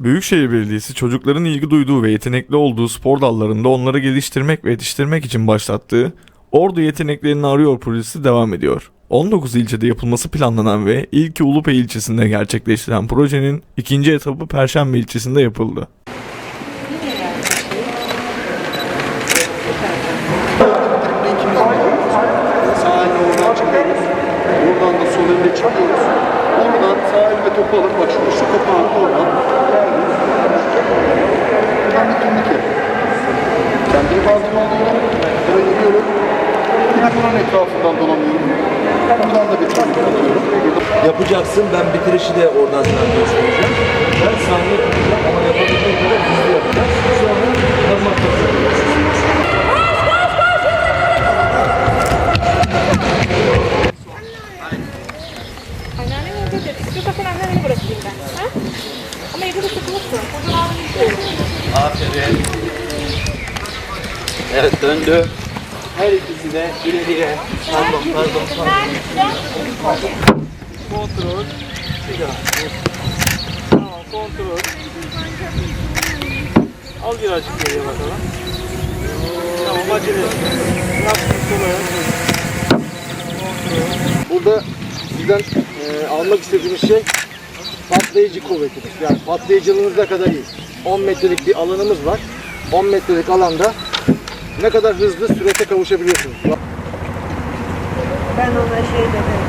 Büyükşehir Belediyesi çocukların ilgi duyduğu ve yetenekli olduğu spor dallarında onları geliştirmek ve yetiştirmek için başlattığı Ordu Yeteneklerini Arıyor projesi devam ediyor. 19 ilçede yapılması planlanan ve ilki Ulupay ilçesinde gerçekleştirilen projenin ikinci etabı Perşembe ilçesinde yapıldı. Oradan da sol elle çıkıyoruz. Oradan sağ elle topu alıp bak şu şu kapağın. Buradan bir turnik yap. Ben bir bazı alıyorum. Buraya giriyorum. Yine bunun etrafından dolanıyorum. Buradan da bir alıyorum. Burada Yapacaksın. Ben bitirişi de oradan sana göstereceğim. Ben saniye tutacağım ama yapabildiğim kadar hızlı yapacağız. Sonra parmak basacağız. Anneannem Evet döndü. Her ikisi de ileriye. Pardon pardon pardon. Kontrol. Bir daha. Tamam kontrol. Al birazcık geriye bakalım. Tamam acele yap. Burada sizden e, almak istediğimiz şey patlayıcı kuvvetimiz. Yani patlayıcılığınız ne kadar iyi. 10 metrelik bir alanımız var. 10 metrelik alanda ne kadar hızlı sürete kavuşabiliyorsunuz. Ben ona şey dedim.